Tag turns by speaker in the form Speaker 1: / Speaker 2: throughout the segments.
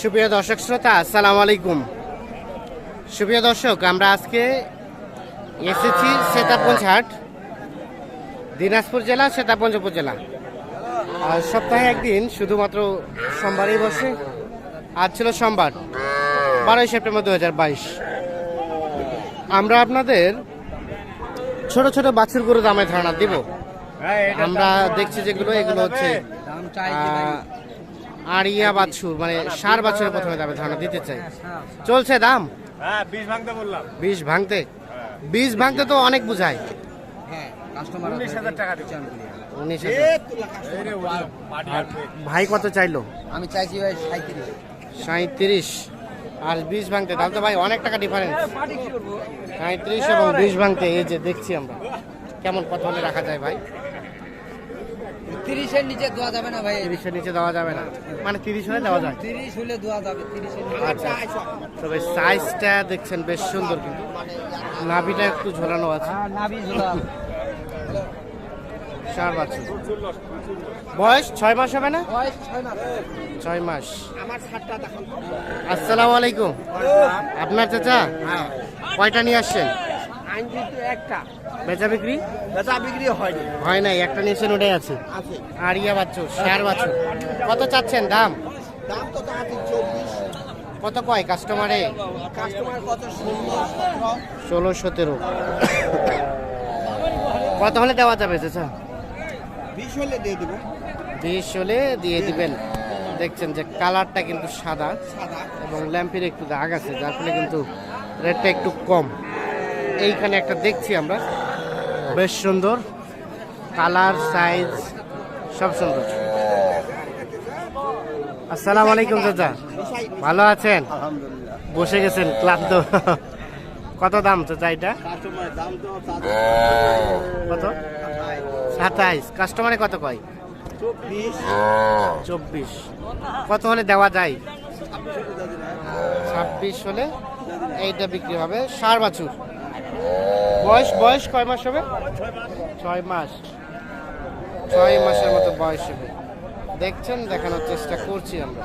Speaker 1: সুপ্রিয় দর্শক শ্রোতা আসসালামু আলাইকুম। সুপ্রিয় দর্শক আমরা আজকে এসেছি সেতাবগঞ্জ হাট দিনাজপুর জেলা সেতাবগঞ্জ উপজেলা। আর সপ্তাহে একদিন শুধুমাত্র সোমবারই বসে আজ ছিল সোমবার বারোই সেপ্টেম্বর দু হাজার বাইশ। আমরা আপনাদের ছোট ছোট বাছুরগুলো দামে ধারণা দিব। আমরা দেখছি যেগুলো এগুলো হচ্ছে আহ, আড়িয়া বাছুর মানে সার বাছুরের প্রথমে দামে ধারণা দিতে চাই। চলছে দাম?
Speaker 2: হ্যাঁ বিষ ভাঙতে বললাম।
Speaker 1: বিষ ভাঙতে? বিষ ভাঙতে তো অনেক বুঝায়। আর ভাই কত চাইলো?
Speaker 3: আমি চাইছি ভাই সাঁত্রিশ
Speaker 1: সাঁত্রিশ আর বিষ ভাঙতে তাহলে তো ভাই অনেক টাকা ডিফারেন্স সাঁত্রিশ এবং বিষ ভাঙতে এই যে দেখছি আমরা। কেমন কত হলে রাখা যায় ভাই?
Speaker 3: তিরিশের নিচে দেওয়া যাবে না ভাই।
Speaker 1: তিরিশের নিচে দেওয়া যাবে না। মানে তিরিশ হলে দেওয়া যায়?
Speaker 3: তিরিশ হলে দেওয়া যাবে তিরিশের
Speaker 1: আচ্ছা। তবে সাইজটা দেখছেন বেশ সুন্দর কিন্তু। নাভিটা একটু ঝোলানো আছে।
Speaker 3: হ্যাঁ
Speaker 1: চার বছর বয়স ছয় মাস হবে না?
Speaker 3: ছয় মাস।
Speaker 1: আসসালামু আলাইকুম। আপনার চাচা? কয়টা নিয়ে আসছেন?
Speaker 3: আইন কিন্তু একটা।
Speaker 1: বেচা বিক্রি?
Speaker 3: বেচা বিক্রি হয়নি।
Speaker 1: হয় নাই একটা নিয়েছেন ওটাই আছে।
Speaker 3: আছে।
Speaker 1: আর ইয়া বাচ্চু শেয়ার বাচ্চু। কত চাচ্ছেন দাম?
Speaker 3: দাম তো তাহাতে চব্বিশ।
Speaker 1: কত কয় কাস্টমারে
Speaker 3: কাস্টমার কত?
Speaker 1: ষোলো সতেরো। কত হলে দেওয়া যাবে চাচা?
Speaker 3: বিশ হলে দিয়ে দেবো।
Speaker 1: বিশ হলে দিয়ে দিবেন। দেখছেন যে কালারটা কিন্তু সাদা
Speaker 3: সাদা।
Speaker 1: এবং ল্যাম্পের একটু দাগ আছে যার ফলে কিন্তু রেটটা একটু কম। এইখানে একটা দেখছি আমরা। বেশ সুন্দর। কালার সাইজ সব সুন্দর। আসসালামু আলাইকুম চাচা। ভালো আছেন? বসে গেছেন ক্লান্ত। কত দাম চাচা এটা?
Speaker 3: তো
Speaker 1: কত? সাতাইশ। কাস্টমারে কত কয়?
Speaker 3: চব্বিশ।
Speaker 1: কত হলে দেওয়া যায়। ছাব্বিশ হলে এইটা বিক্রি হবে। সার বাছুর। বয়স বয়স কয় মাস হবে? ছয় মাস। ছয় মাসের মতো বয়স হবে। দেখছেন, দেখানোর চেষ্টা করছি আমরা।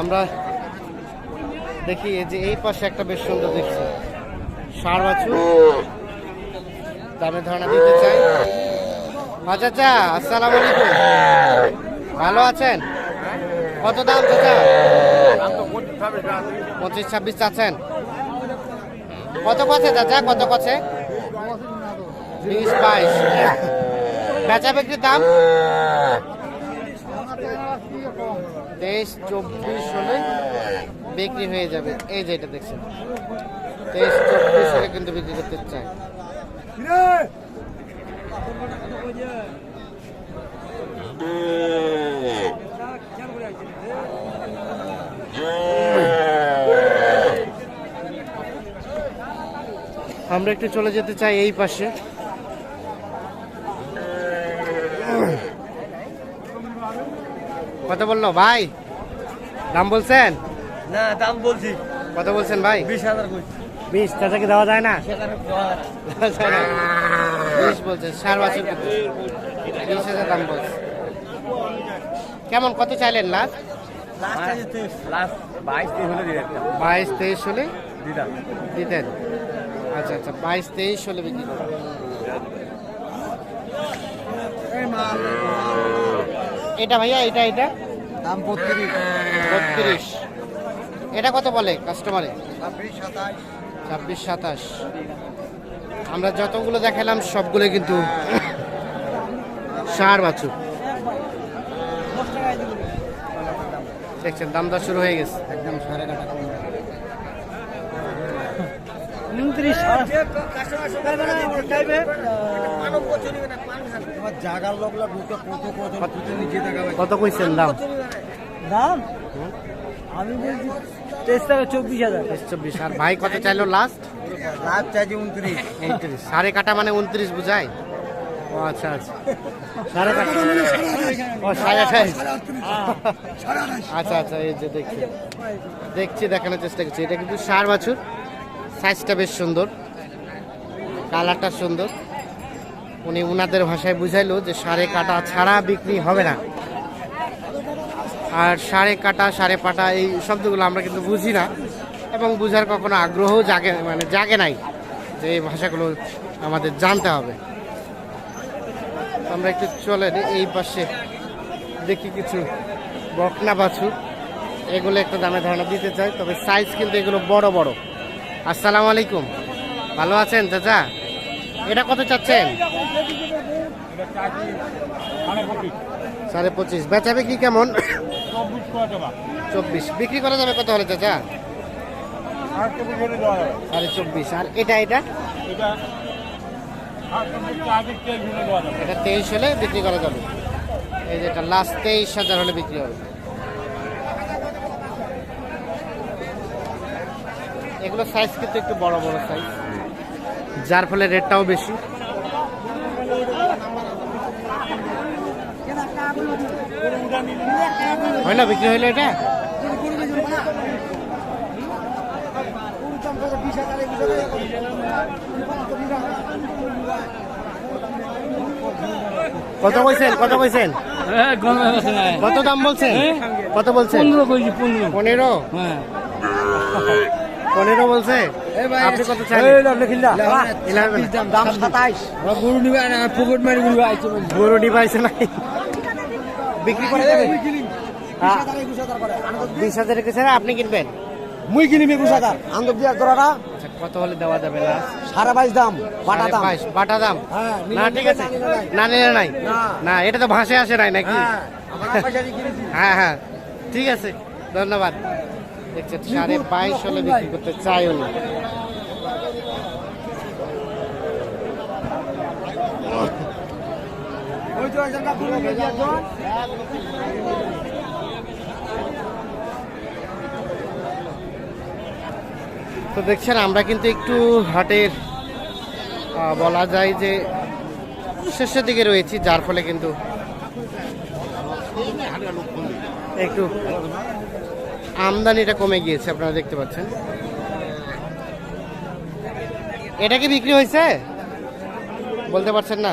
Speaker 1: আমরা দেখি এই যে এই পাশে একটা বেশ সুন্দর দেখছি। সার বাছুর। দামে ধারণা দিতে চাই। আচ্ছা চাচা আসসালামু আলাইকুম। ভালো আছেন? কত দাম চাচা? পঁচিশ ছাব্বিশ চাচ্ছেন। কত কছে চাচা? কত কছে? বিশ বাইশ। বেচা বিক্রির দাম? তেইশ চব্বিশ হলে বিক্রি হয়ে যাবে। এই যে এটা দেখছেন। তেইশ চব্বিশ হলে কিন্তু বিক্রি করতে চাই আমরা একটু চলে যেতে চাই এই পাশে। কত বলল? ভাই দাম বলছেন?
Speaker 3: না দাম বলছি।
Speaker 1: কত বলছেন ভাই?
Speaker 3: বিশ হাজার
Speaker 1: বিশ চাচাকে দেওয়া যায় না? বিশ বলছে সার বছর বিশ হাজার দাম বলছে। কেমন কত চাইলেন লাস্ট
Speaker 2: বাইশ
Speaker 1: তেইশ হলে
Speaker 2: দিতাম
Speaker 1: দিতেন। আচ্ছা আচ্ছা বাইশ তেইশ হলে বিক্রি করবেন। এটা ভাইয়া এটা এটা?
Speaker 3: দাম বত্রিশ।
Speaker 1: বত্রিশ। এটা কত বলে কাস্টমারে
Speaker 3: ছাব্বিশ সাতাশ।
Speaker 1: আমরা যতগুলো দেখালাম সবগুলো কিন্তু সার বাছুর। দেখছেন দাম দর শুরু হয়ে গেছে।
Speaker 3: একদম সাড়ে কাটা
Speaker 1: উনত্রিশ
Speaker 3: কত কত কত নিচে দেখাবে
Speaker 1: কত কইছেন দাম?
Speaker 3: দাম? আমি বলছি তেইশ টাকা চব্বিশ হাজার।
Speaker 1: চব্বিশ আর ভাই কত চাইলো লাস্ট
Speaker 3: চাইছি উনত্রিশ।
Speaker 1: উনত্রিশ সাড়ে কাটা মানে উনত্রিশ বুঝায় আচ্ছা আচ্ছা। সাড়ে ও, সাড়ে আচ্ছা আচ্ছা এই যে দেখছি। দেখছি, দেখানোর চেষ্টা করছি। এটা কিন্তু সার বাছুর সাইজটা বেশ সুন্দর। কালারটা সুন্দর। উনি উনাদের ভাষায় বুঝাইলো যে সাড়ে কাটা ছাড়া বিক্রি হবে না। আর সাড়ে কাটা সাড়ে পাটা, এই শব্দগুলো আমরা কিন্তু বুঝি না। এবং বুঝার কখনো আগ্রহ জাগে মানে জাগে নাই যে এই ভাষাগুলো আমাদের জানতে হবে। আমরা একটু চলে যাই, এই পাশে দেখি কিছু বকনা বাছু এগুলো একটু দামে ধারণা দিতে চাই তবে সাইজ কিন্তু এগুলো বড় বড়। আসসালামু আলাইকুম। ভালো আছেন চাচা? এটা কত চাচ্ছেন? সাড়ে পঁচিশ। বেচাবে কি কেমন? চব্বিশ। বিক্রি করা যাবে কত হলে চাচা? সাড়ে চব্বিশ। আর এটা? এটা এটা তেইশ হলে বিক্রি করা যাবে। এই যে এটা লাস্ট তেইশ হাজার হলে বিক্রি হবে। এগুলো সাইজ কিন্তু একটু বড় বড় সাইজ যার ফলে রেটটাও বেশি। না, বিক্রি হইল এটা? কত কইছেন কত কইছেন কত দাম বলছেন? কত বলছেন?
Speaker 3: পনেরো কেজি পনেরো।
Speaker 1: পনেরো?
Speaker 3: হ্যাঁ।
Speaker 1: পনেরো বলছে? আপনি কত চান?
Speaker 3: দাম সাতাইশ গরু না পকেট মারি গরু আইছে
Speaker 1: গরু ডিভাইস নাই বিক্রি করে দেবেন হ্যাঁ। বিশ হাজার রেখেছে আপনি কিনবেন?
Speaker 3: মুই কিনিবি একুশ হাজার আন্দব দিয়া করাটা
Speaker 1: আচ্ছা কত হলে দেওয়া যাবে লাস্ট
Speaker 3: সাড়ে বাইশ দাম বাটা দাম।
Speaker 1: বাটা দাম?
Speaker 3: হ্যাঁ,
Speaker 1: না ঠিক আছে। না নিলে নাই?
Speaker 3: না।
Speaker 1: না এটা তো ভাষায় আসে নাই নাকি?
Speaker 3: হ্যাঁ
Speaker 1: হ্যাঁ হ্যাঁ। ঠিক আছে ধন্যবাদ। দেখছেন সাড়ে বাইশ হলে বিক্রি করতে চাই উনি
Speaker 3: ওই তো
Speaker 1: তো দেখছেন, আমরা কিন্তু একটু হাটের বলা যায় যে শেষের দিকে রয়েছি, যার ফলে কিন্তু একটু আমদানিটা কমে গিয়েছে, আপনারা দেখতে পাচ্ছেন। এটা কি বিক্রি হয়েছে? বলতে পারছেন না?